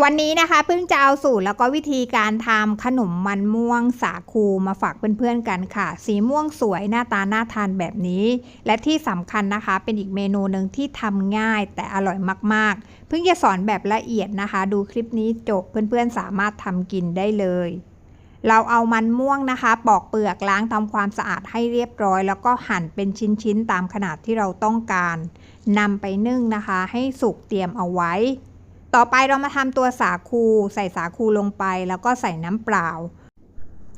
วันนี้นะคะเพิ่งจะเอาสูตรแล้วก็วิธีการทำขนมมันม่วงสาคูมาฝากเพื่อนๆกันค่ะ สีม่วงสวยหน้าตาน่าทานแบบนี้ และที่สำคัญนะคะ เป็นอีกเมนูหนึ่งที่ทำง่ายแต่อร่อยมากๆ เพิ่งจะสอนแบบละเอียดนะคะ ดูคลิปนี้จบเพื่อนๆสามารถทำกินได้เลย เราเอามันม่วงนะคะ ปอกเปลือกล้างทำความสะอาดให้เรียบร้อย แล้วก็หั่นเป็นชิ้นๆตามขนาดที่เราต้องการนำไปนึ่งนะคะ ให้สุกเตรียมเอาไว้ ต่อไปเรามาทำตัวสาคูใส่สาคูลงไป แล้วก็ใส่น้ำเปล่า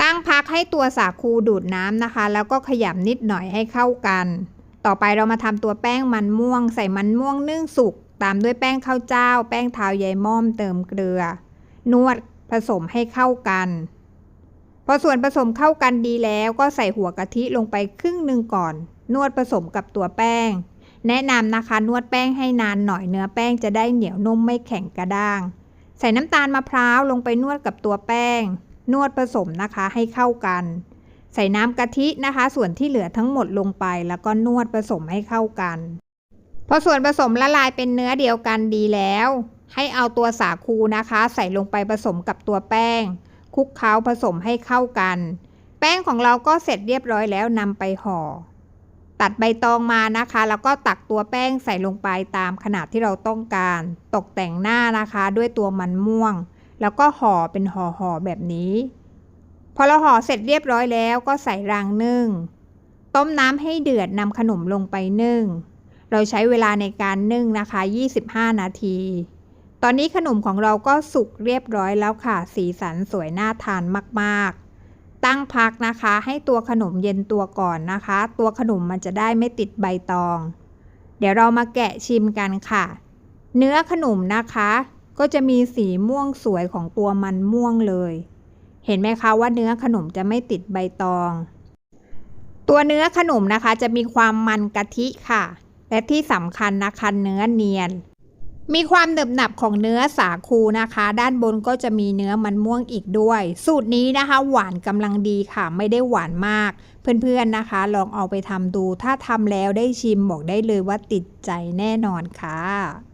ตั้งพักให้ตัวสาคูดูดน้ำนะคะ แล้วก็ขยำนิดหน่อยให้เข้ากัน ต่อไปเรามาทำตัวแป้งมันม่วง ใส่มันม่วงนึ่งสุก ตามด้วยแป้งข้าวเจ้า แป้งเท้ายายม่อมเติมเกลือ นวดผสมให้เข้ากันพอส่วนผสมเข้ากันดีแล้วก็ใส่หัวกะทิลงไปครึ่งหนึ่งก่อน นวดผสมกับตัวแป้ง แนะนำนะคะนวดแป้งให้นานหน่อยเนื้อแป้งจะได้เหนียวนุ่มไม่แข็งกระด้าง ใส่น้ำตาลมะพร้าวลงไปนวดกับตัวแป้ง นวดผสมนะคะให้เข้ากัน ใส่น้ำกะทินะคะ ส่วนที่เหลือทั้งหมดลงไปแล้วก็นวดผสมให้เข้ากันพอส่วนผสมละลายเป็นเนื้อเดียวกันดีแล้ว ให้เอาตัวสาคูนะคะ ใส่ลงไปผสมกับตัวแป้งคลุกเคล้าผสมให้เข้ากัน แป้งของเราก็เสร็จเรียบร้อยแล้วนำไปห่อ ตัดใบตองมานะคะ แล้วก็ตักตัวแป้งใส่ลงไปตามขนาดที่เราต้องการ ตกแต่งหน้านะคะด้วยตัวมันม่วง แล้วก็ห่อเป็นห่อห่อแบบนี้ พอเราห่อเสร็จเรียบร้อยแล้วก็ใส่รางนึ่ง ต้มน้ำให้เดือดนำขนมลงไปนึ่ง เราใช้เวลาในการนึ่งนะคะ 25 นาที ตอนนี้ขนมของเราก็สุกเรียบร้อยแล้วค่ะ สีสันสวยน่าทานมากๆ ตั้งพักนะคะ ให้ตัวขนมเย็นตัวก่อนนะคะ ตัวขนมมันจะได้ไม่ติดใบตอง เดี๋ยวเรามาแกะชิมกันค่ะ เนื้อขนมนะคะ ก็จะมีสีม่วงสวยของตัวมันม่วงเลย เห็นไหมคะว่าเนื้อขนมจะไม่ติดใบตอง ตัวเนื้อขนมนะคะจะมีความมันกะทิค่ะ และที่สำคัญนะคะเนื้อเนียน มีความหนึบหนับของเนื้อสาคูนะคะ ด้านบนก็จะมีเนื้อมันม่วงอีกด้วย สูตรนี้นะคะ หวานกำลังดีค่ะ ไม่ได้หวานมาก เพื่อนๆนะคะ ลองเอาไปทำดู ถ้าทำแล้วได้ชิมบอกได้เลยว่าติดใจแน่นอนค่ะ